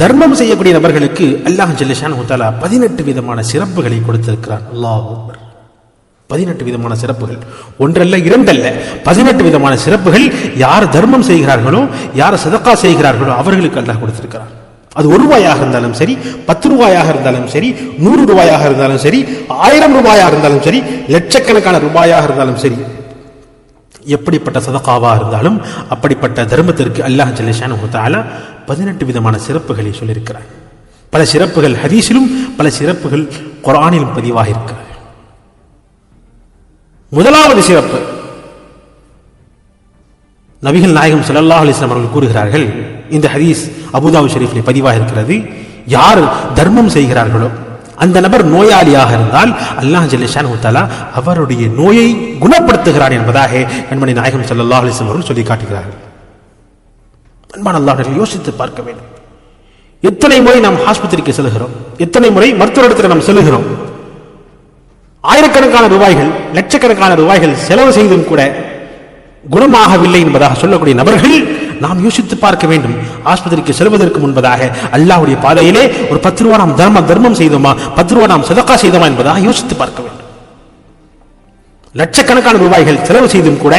தர்மம் செய்யக்கூடிய நபர்களுக்கு அல்லாஹ் ஜல்லிஷான் ஹுத்தாலா பதினெட்டு விதமான சிறப்புகளை கொடுத்திருக்கிறான். அல்லாஹ் பதினெட்டு விதமான சிறப்புகள். ஒன்றல்ல இரண்டல்ல பதினெட்டு விதமான சிறப்புகள் யார் தர்மம் செய்கிறார்களோ யார் சதக்கா செய்கிறார்களோ அவர்களுக்கு அல்லாஹ் கொடுத்திருக்கிறார் அது ஒரு ரூபாயாக இருந்தாலும் சரி பத்து ரூபாயாக இருந்தாலும் சரி நூறு ரூபாயாக இருந்தாலும் சரி ஆயிரம் ரூபாயாக இருந்தாலும் சரி லட்சக்கணக்கான ரூபாயாக இருந்தாலும் சரி எப்படிப்பட்ட சதகாவா இருந்தாலும் அப்படிப்பட்ட தர்மத்திற்கு அல்லாஹ் ஜல்லிஷான் தாலா பதினெட்டு விதமான சிறப்புகளை சொல்லியிருக்கிறார். பல சிறப்புகள் ஹதீஸிலும் பல சிறப்புகள் குரானிலும் பதிவாக இருக்கிறது முதலாவது சிறப்பு நபிகள் நாயகம் ஸல்லல்லாஹு அலிஸ்லாம் அவர்கள் கூறுகிறார்கள் இந்த ஹதீஸ் அபுதாபு ஷெரீஃபில் பதிவாக இருக்கிறது யார் தர்மம் செய்கிறார்களோ அந்த நபர் நோயாளியாக இருந்தால் அல்லாஹ் ஜல்லிஷான் உத்தாலா அவருடைய நோயை குணப்படுத்துகிறார் என்பதாக கண்மணி நாயகம் சல்லா அலிஸ்லம் அவர்கள் சொல்லி காட்டுகிறார்கள் அன்பான அல்லாஹர்கள் யோசித்து பார்க்க வேண்டும். எத்தனை முறை நாம் ஆஸ்பத்திரிக்கு செல்கிறோம் எத்தனை முறை மருத்துவரிடத்தில் நாம் செல்கிறோம் ஆயிரக்கணக்கான ரூபாய்கள் லட்சக்கணக்கான ரூபாய்கள் செலவு செய்தும் கூட குணமாகவில்லை என்பதாக சொல்லக்கூடிய நபர்கள் நாம் யோசித்து பார்க்க வேண்டும். ஆஸ்பத்திரிக்கு செல்வதற்கு முன்பதாக அல்லாஹ்வுடைய பாதையிலே ஒரு பத்து ரூபா நாம் தர்ம தர்மம் செய்தோமா? பத்து ரூபா நாம் சதக்கா செய்தோமா என்பதாக யோசித்து பார்க்க வேண்டும். லட்சக்கணக்கான ரூபாய்கள் செலவு செய்தும் கூட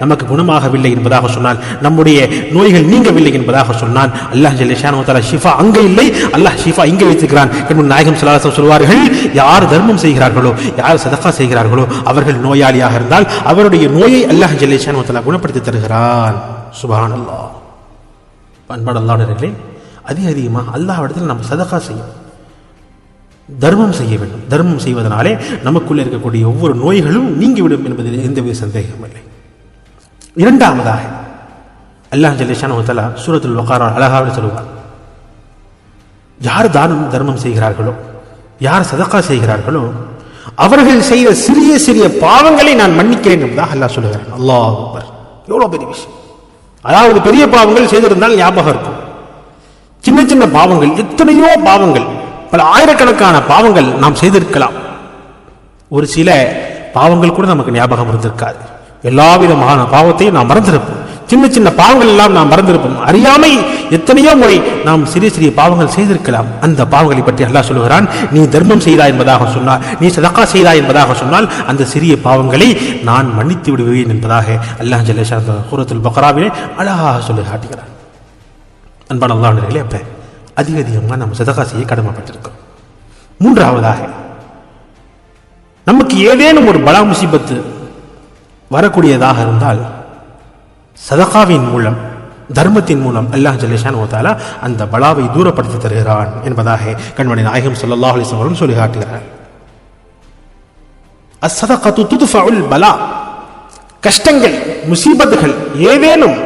நமக்கு குணமாகவில்லை என்பதாக சொன்னால் நம்முடைய நோய்கள் நீங்கவில்லை என்பதாக சொன்னால் அல்லாஹ் ஜல்லிஷான ஷிஃபா அங்கே இல்லை. அல்லாஹ் ஷிஃபா இங்கே வைத்திருக்கிறான். என்று நாயகம் சலாசம் சொல்வார்கள் யார் தர்மம் செய்கிறார்களோ யார் சதக்கா செய்கிறார்களோ அவர்கள் நோயாளியாக இருந்தால் அவருடைய நோயை அல்லாஹ் ஜல்லிஷான குணப்படுத்தி தருகிறான். சுபான் அல்லாஹ் பண்பாடு அல்லாடர்களே அதிக அதிகமாக அல்லாவிடத்தில் நம்ம சதக்கா செய்யும் தர்மம் செய்ய வேண்டும். தர்மம் செய்வதனாலே நமக்குள்ளே இருக்கக்கூடிய ஒவ்வொரு நோய்களும் நீங்கிவிடும் என்பதில் எந்தவித சந்தேகமும் இல்லை. இரண்டாவதாக அல்லாஹ் ஜல்லிஷான தலா சூரத்தில் வகாரா அழகாக சொல்லுவார். யார் தானம் தர்மம் செய்கிறார்களோ யார் சதக்கா செய்கிறார்களோ அவர்கள் செய்த சிறிய சிறிய பாவங்களை நான் மன்னிக்கிறேன் என்பதாக அல்லாஹ் சொல்லுகிறான். அல்லாஹ் எவ்வளோ பெரிய விஷயம். அதாவது பெரிய பாவங்கள் செய்திருந்தால் ஞாபகம் இருக்கும். சின்ன சின்ன பாவங்கள் எத்தனையோ பாவங்கள் பல ஆயிரக்கணக்கான பாவங்கள் நாம் செய்திருக்கலாம். ஒரு சில பாவங்கள் கூட நமக்கு ஞாபகம் இருந்திருக்காது. எல்லா விதமான பாவத்தையும் நாம் மறந்திருப்போம். சின்ன சின்ன பாவங்கள் எல்லாம் நாம் மறந்திருப்போம். அறியாமை எத்தனையோ முறை நாம் சிறிய சிறிய பாவங்கள் செய்திருக்கலாம். அந்த பாவங்களை பற்றி அல்லாஹ் சொல்லுகிறான் நீ தர்மம் செய்தா என்பதாக சொன்னால் நீ சதக்கா செய்தா என்பதாக சொன்னால் அந்த சிறிய பாவங்களை நான் மன்னித்து விடுவேன் என்பதாக அல்லாஹ் ஜல்லேஷா சூரத்துல் பக்ராவிலே அழகாக சொல்லி காட்டுகிறான். அன்பான அல்லாஹர்களே அப்ப அதிக அதிகமாக நம்ம சதகா செய்ய கடமைப்பட்டிருக்கோம். மூன்றாவதாக நமக்கு ஏதேனும் ஒரு பலா முசிபத்து வரக்கூடியதாக இருந்தால் சதகாவின் மூலம் தர்மத்தின் மூலம் அல்லாஹ் ஜல்லேஷான் ஓத்தாலா அந்த பலாவை தூரப்படுத்தி தருகிறான் என்பதாக கண்மணி நாயகம் சொல்லல்லாஹ் அலைஹி வஸல்லம் சொல்லி காட்டுகிறார். அஸ்ஸதகத்து துதுஃபஉல் பலா. கஷ்டங்கள் முசீபத்துகள் ஏதேனும்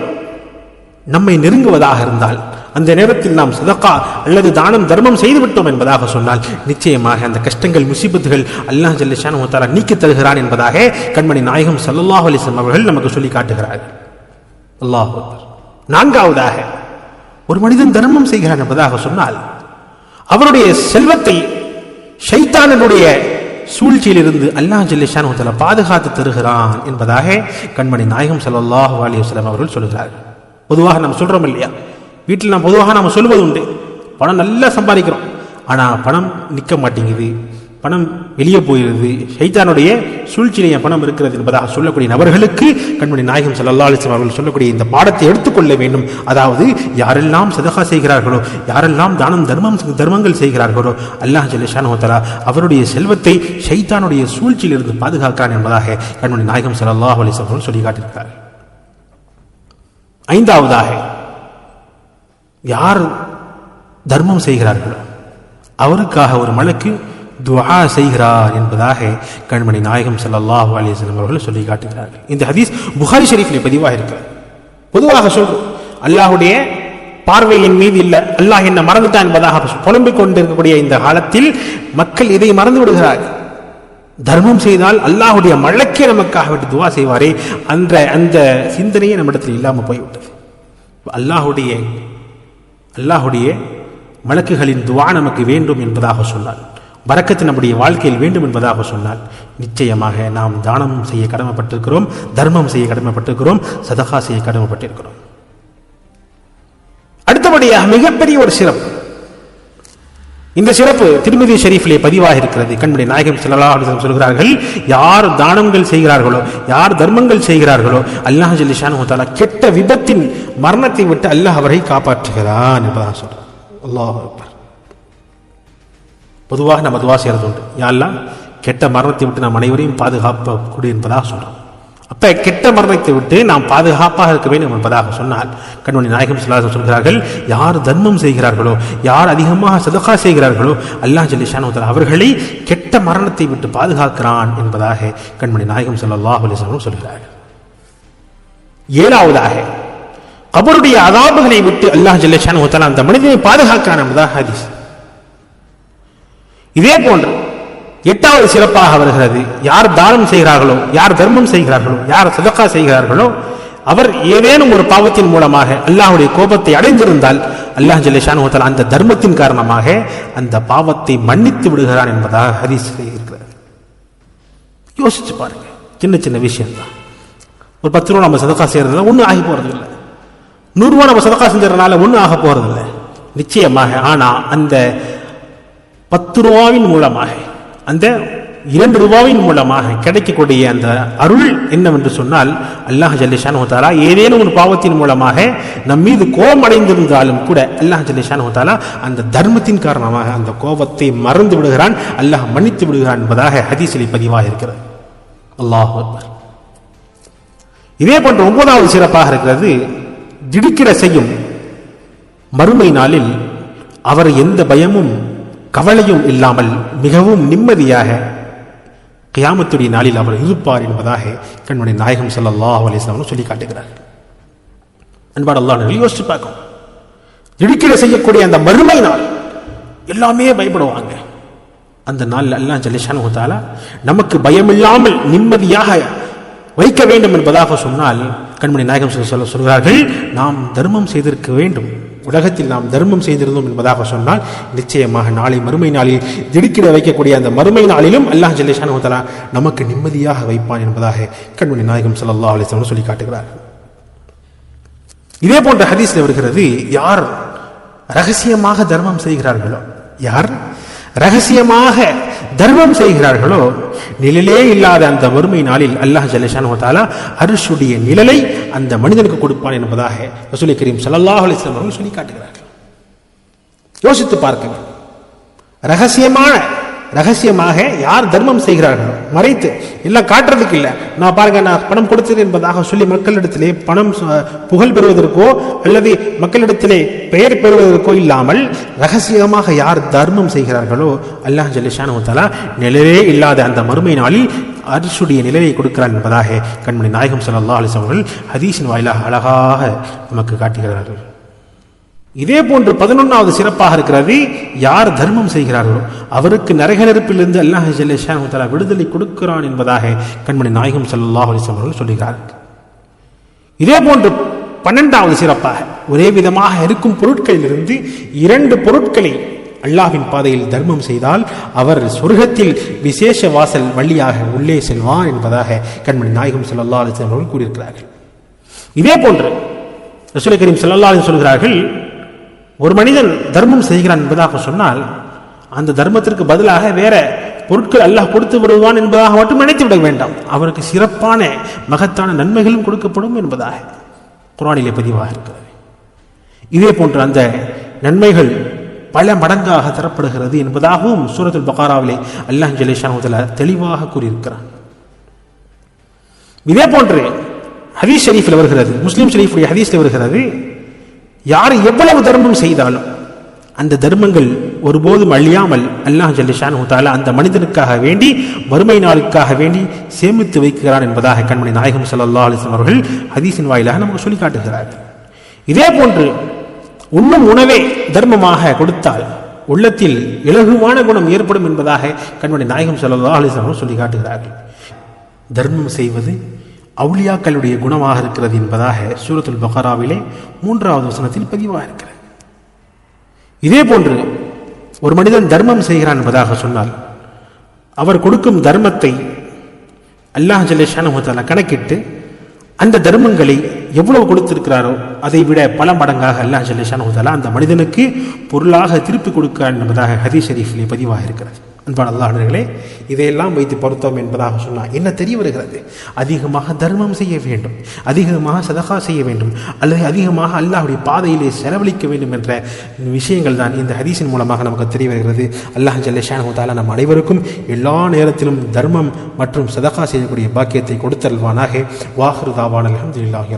நம்மை நெருங்குவதாக இருந்தால் அந்த நேரத்தில் நாம் சதக்கா அல்லது தானம் தர்மம் செய்துவிட்டோம் என்பதாக சொன்னால் நிச்சயமாக அந்த கஷ்டங்கள் முசீபத்துகள் அல்லாஹ் ஜல்லிஷான் முத்தாலா நீக்கி தருகிறான் என்பதாக கண்மணி நாயகம் சல்லாஹ் அலிஸ்லாம் அவர்கள் நமக்கு சொல்லி காட்டுகிறார்கள். அல்லாஹ் நான்காவதாக ஒரு மனிதன் தர்மம் செய்கிறான் என்பதாக சொன்னால் அவருடைய செல்வத்தை ஷைத்தானனுடைய சூழ்ச்சியிலிருந்து அல்லாஹ் ஜல்லிஷான் பாதுகாத்து தருகிறான் என்பதாக கண்மணி நாயகம் சல்லல்லாஹு அலி வஸ்லாம் அவர்கள் சொல்கிறார்கள். பொதுவாக நம்ம சொல்கிறோம் இல்லையா? வீட்டில் நாம் பொதுவாக நாம் சொல்வது உண்டு. பணம் நல்லா சம்பாதிக்கிறோம். ஆனால் பணம் நிற்க மாட்டேங்குது. பணம் வெளியே போயிடுது ஷைத்தானுடைய சூழ்ச்சியிலேயே பணம் இருக்கிறது என்பதாக சொல்லக்கூடிய நபர்களுக்கு கண்மணி நாயகம் சல்லா அலிஸ்லாம் அவர்கள் சொல்லக்கூடிய இந்த பாடத்தை எடுத்துக்கொள்ள வேண்டும். அதாவது யாரெல்லாம் சதகா செய்கிறார்களோ யாரெல்லாம் தானம் தர்மம் தர்மங்கள் செய்கிறார்களோ அல்லாஹ் ஜல்லிஷான் அவருடைய செல்வத்தை ஷைத்தானுடைய சூழ்ச்சியிலிருந்து பாதுகாக்கிறான் என்பதாக கண்மணி நாயகம் சல்லாஹ் அலிஸ்லாம் அவர்கள் சொல்லி காட்டியிருக்கிறார் ஐந்தாவதாக யார் தர்மம் செய்கிறார்களோ அவருக்காக ஒரு மலைக்கு துவா செய்கிறார் என்பதாக கண்மணி நாயகம் ஸல்லல்லாஹு அலைஹி அவர்கள் சொல்லி காட்டுகிறார்கள் இந்த ஹதீஸ் புகாரி ஷெரீஃபில் பதிவாக இருக்கிறது. பொதுவாக சொல்றோம் பார்வையில் என் மீது இல்லை. அல்லாஹ் என்ன மறந்துட்டான் என்பதாக புலம்பிக் கொண்டிருக்கக்கூடிய இந்த காலத்தில் மக்கள் இதை மறந்து விடுகிறார்கள். தர்மம் செய்தால் அல்லாஹுடைய மழக்கே நமக்காக விட்டு துவா செய்வாரே அந்த அந்த சிந்தனையே நம்மிடத்தில் இல்லாமல் போய்விட்டது. அல்லாஹுடைய அல்லாஹுடைய மலக்குகளின் துவா நமக்கு வேண்டும் என்பதாக சொன்னார். பறக்கத்து நம்முடைய வாழ்க்கையில் வேண்டும் என்பதாக சொன்னால் நிச்சயமாக நாம் தானம் செய்ய கடமைப்பட்டிருக்கிறோம் தர்மம் செய்ய கடமைப்பட்டிருக்கிறோம் சதகா செய்ய கடமைப்பட்டிருக்கிறோம். அடுத்தபடியாக மிகப்பெரிய ஒரு சிறப்பு. இந்த சிறப்பு திருமதி ஷெரீஃபிலே பதிவாக இருக்கிறது. கண்முடைய நாயகம் ஸல்லல்லாஹு சொல்கிறார்கள் யார் தானங்கள் செய்கிறார்களோ யார் தர்மங்கள் செய்கிறார்களோ அல்லாஹ் ஜல்லிஷானு தாலா கெட்ட விபத்தின் மரணத்தை விட்டு அல்லாஹ் அவரை காப்பாற்றுகிறான் என்பதாக சொல்றார். அல்லாஹ் பொதுவாக நம்ம துவா செய்கிறது உண்டு. யாரெல்லாம் கெட்ட மரணத்தை விட்டு நாம் அனைவரையும் பாதுகாப்பக்கூடிய என்பதாக சொல்கிறோம் அப்போ கெட்ட மரணத்தை விட்டு நாம் பாதுகாப்பாக இருக்க வேண்டும் என்பதாக சொன்னால் கண்மணி நாயகம் சொல்லாத சொல்கிறார்கள் யார் தர்மம் செய்கிறார்களோ யார் அதிகமாக சதகா செய்கிறார்களோ அல்லாஹ் ஜல்லிஷானு அவர்களை கெட்ட மரணத்தை விட்டு பாதுகாக்கிறான் என்பதாக கண்மணி நாயகம் ஸல்லல்லாஹு அலைஹி சொல்கிறார்கள். ஏழாவதாக அவருடைய அதாபுகளை விட்டு அல்லாஹ் ஜல்லிஷானு அந்த மனிதனை பாதுகாக்கிறான் என்பதாக ஹதீஸ். இதே போன்று எட்டாவது சிறப்பாக வருகிறது. யார் தானம் செய்கிறார்களோ யார் தர்மம் செய்கிறார்களோ யார் சதக்கா செய்கிறார்களோ அவர் ஏதேனும் ஒரு பாவத்தின் மூலமாக அல்லாஹுடைய கோபத்தை அடைந்திருந்தால் அல்லாஹ் ஜல்லேஷான் அந்த தர்மத்தின் காரணமாக அந்த பாவத்தை மன்னித்து விடுகிறான் என்பதாக ஹரிஸ் இருக்கிறார் யோசிச்சு பாருங்க. சின்ன சின்ன விஷயம் தான் ஒரு பத்து ரூபா நம்ம சதக்கா செய்யறதுல ஒன்றும் ஆகி போறது இல்லை. நூறுரூவா நம்ம சதக்கா செஞ்சதுனால ஒன்றும் ஆக போறது இல்லை. நிச்சயமாக ஆனா அந்த பத்து ரூபாவின் மூலமாக அந்த இரண்டு ரூபாவின் மூலமாக கிடைக்கக்கூடிய அந்த அருள் என்னவென்று சொன்னால் அல்லாஹ் ஜல்லிஷான் ஹோதாலா ஏதேனும் ஒரு பாவத்தின் மூலமாக நம் மீது கோபம் அடைந்திருந்தாலும் கூட அல்லாஹ் ஜல்லிஷான் ஹோதாலா அந்த தர்மத்தின் காரணமாக அந்த கோபத்தை மறந்து விடுகிறான் அல்லாஹ் மன்னித்து விடுகிறான் என்பதாக ஹதீசிலி பதிவாக இருக்கிறது. அல்லாஹ் இதே போன்ற ஒன்பதாவது சிறப்பாக இருக்கிறது திடுக்கிட செய்யும் மறுமை நாளில் அவர் எந்த பயமும் கவலையும் இல்லாமல் மிகவும் நிம்மதியாக கியாமத்துடைய நாளில் அவர் இருப்பார் என்பதாக கண்மணி நாயகம் ஸல்லல்லாஹு அலைஹி வஸல்லம் சொல்லி காட்டுகிறார் அன்பான அல்லாஹ் யோசிச்சு பார்க்கும் திடுக்கிட செய்யக்கூடிய அந்த மறுமை நாள். எல்லாமே பயப்படுவாங்க. அந்த நாள் எல்லாம் ஜலிஷான கொடுத்தால நமக்கு பயமில்லாமல் நிம்மதியாக வைக்க வேண்டும் என்பதாக சொன்னால் கண்மணி நாயகம் சொல்ல சொல்கிறார்கள் நாம் தர்மம் செய்திருக்க வேண்டும். உலகத்தில் நாம் தர்மம் செய்திருந்தோம் என்பதாக சொன்னால் நிச்சயமாக நாளை மறுமை நாளில் திடுக்கிட வைக்கக்கூடிய அந்த மறுமை நாளிலும் அல்லாஹ் ஜல்லேஷான் தலா நமக்கு நிம்மதியாக வைப்பான் என்பதாக கண்மணி நாயகம் சல்லா அலிஸ்லாம் சொல்லி காட்டுகிறார். இதே போன்ற ஹதீஸில் வருகிறது யார் ரகசியமாக தர்மம் செய்கிறார்களோ யார் ரகசியமாக தர்மம் செய்கிறார்களோ நிழலே இல்லாத அந்த வறுமை நாளில் அல்லாஹ் ஜலேஷான் தாலா அரிசுடைய நிழலை அந்த மனிதனுக்கு கொடுப்பான் என்பதாக ரசூலை கரீம் சல்லாஹ் அலிஸ்லாம் அவர்கள் சொல்லி காட்டுகிறார்கள் யோசித்து பார்க்க ரகசியமான ரகசியமாக யார் தர்மம் செய்கிறார்களோ மறைத்து இல்லை காட்டுறதுக்கு இல்லை. நான் பாருங்க நான் பணம் கொடுத்தேன் என்பதாக சொல்லி மக்களிடத்திலே பணம் புகழ் பெறுவதற்கோ அல்லது மக்களிடத்திலே பெயர் பெறுவதற்கோ இல்லாமல் ரகசியமாக யார் தர்மம் செய்கிறார்களோ அல்லாஹ் ஜல்லிஷானு தலா நிழலே இல்லாத அந்த மறுமை நாளில் அரிசுடைய நிலையை கொடுக்கிறார் என்பதாக கண்மணி நாயகம் ஸல்லல்லாஹு அலைஹி ஹதீஷின் அவர்கள் வாயிலாக அழகாக நமக்கு காட்டுகிறார்கள். இதே போன்று பதினொன்றாவது சிறப்பாக இருக்கிறது யார் தர்மம் செய்கிறார்களோ அவருக்கு நரக நெருப்பிலிருந்து அல்லாஹ் ஜல்லேஷான் விடுதலை கொடுக்கிறான் என்பதாக கண்மணி நாயகம் சல்லாஹ் அவர்கள் சொல்கிறார்கள் இதே போன்று பன்னெண்டாவது சிறப்பாக ஒரே விதமாக இருக்கும் பொருட்களிலிருந்து இரண்டு பொருட்களை அல்லாஹின் பாதையில் தர்மம் செய்தால் அவர் சொர்க்கத்தில் விசேஷ வாசல் வழியாக உள்ளே செல்வான் என்பதாக கண்மணி நாயகம் சல்லா அலைஹி அவர்கள் கூறியிருக்கிறார்கள். இதே போன்று ரசூல் கரீம் சல்லா அலி சொல்கிறார்கள் ஒரு மனிதன் தர்மம் செய்கிறான் என்பதாக சொன்னால் அந்த தர்மத்திற்கு பதிலாக வேற பொருட்கள் அல்லாஹ் கொடுத்து விடுவான் என்பதாக மட்டும் நினைத்து விட வேண்டாம். அவருக்கு சிறப்பான மகத்தான நன்மைகளும் கொடுக்கப்படும் என்பதாக குரானிலே பதிவாக இருக்கிறது. இதே போன்று அந்த நன்மைகள் பல மடங்காக தரப்படுகிறது என்பதாகவும் சூரத்துல் பகாராவிலே அல்லாஹ் ஜலேஷான் தெளிவாக கூறியிருக்கிறான். இதே போன்று ஹதீஸ் ஷரீஃபில் வருகிறது முஸ்லீம் ஷரீஃபுடைய ஹதீஸில் வருகிறது யார் எவ்வளவு தர்மம் செய்தாலும் அந்த தர்மங்கள் ஒருபோதும் அழியாமல் அல்லாஹ் ஜல்லிஷான் தாலா அந்த மனிதனுக்காக வேண்டி வறுமை நாளுக்காக வேண்டி சேமித்து வைக்கிறான் என்பதாக கண்மணி நாயகம் சல்லா அலிஸ்லாம் அவர்கள் ஹதீஸின் வாயிலாக நமக்கு சொல்லி காட்டுகிறார்கள். இதே போன்று உண்ணும் உணவே தர்மமாக கொடுத்தால் உள்ளத்தில் இலகுவான குணம் ஏற்படும் என்பதாக கண்மணி நாயகம் சல்லா அலிஸ்லாம் அவர்கள் சொல்லி காட்டுகிறார்கள். தர்மம் செய்வது அவுளியாக்களுடைய குணமாக இருக்கிறது என்பதாக சூரத்துல் பக்ராவிலே மூன்றாவது வசனத்தில் பதிவாக இருக்கிறது. இதே போன்று ஒரு மனிதன் தர்மம் செய்கிறான் என்பதாக சொன்னால் அவர் கொடுக்கும் தர்மத்தை அல்லாஹ் ஜல்லேஷான கணக்கிட்டு அந்த தர்மங்களை எவ்வளவு கொடுத்திருக்கிறாரோ அதை விட பல மடங்காக அல்லாஹ் ஜல்லேஷான அந்த மனிதனுக்கு பொருளாக திருப்பி கொடுக்கிறான் என்பதாக ஹதீஷ் ஷரீஃபிலே பதிவாக இருக்கிறது. அன்பான அல்லாடர்களே இதையெல்லாம் வைத்து பொருத்தம் என்பதாக சொன்னால் என்ன தெரிய வருகிறது? அதிகமாக தர்மம் செய்ய வேண்டும் அதிகமாக சதகா செய்ய வேண்டும் அல்லது அதிகமாக அல்லாஹுடைய பாதையிலே செலவழிக்க வேண்டும் என்ற விஷயங்கள் தான் இந்த ஹதீஸின் மூலமாக நமக்கு தெரிய வருகிறது. அல்லாஹ் ஜல்லேஷானு தாலா நம் அனைவருக்கும் எல்லா நேரத்திலும் தர்மம் மற்றும் சதகா செய்யக்கூடிய பாக்கியத்தை கொடுத்தல்வானாக வாஹ்ருதாவான அலமதுல்லாஹி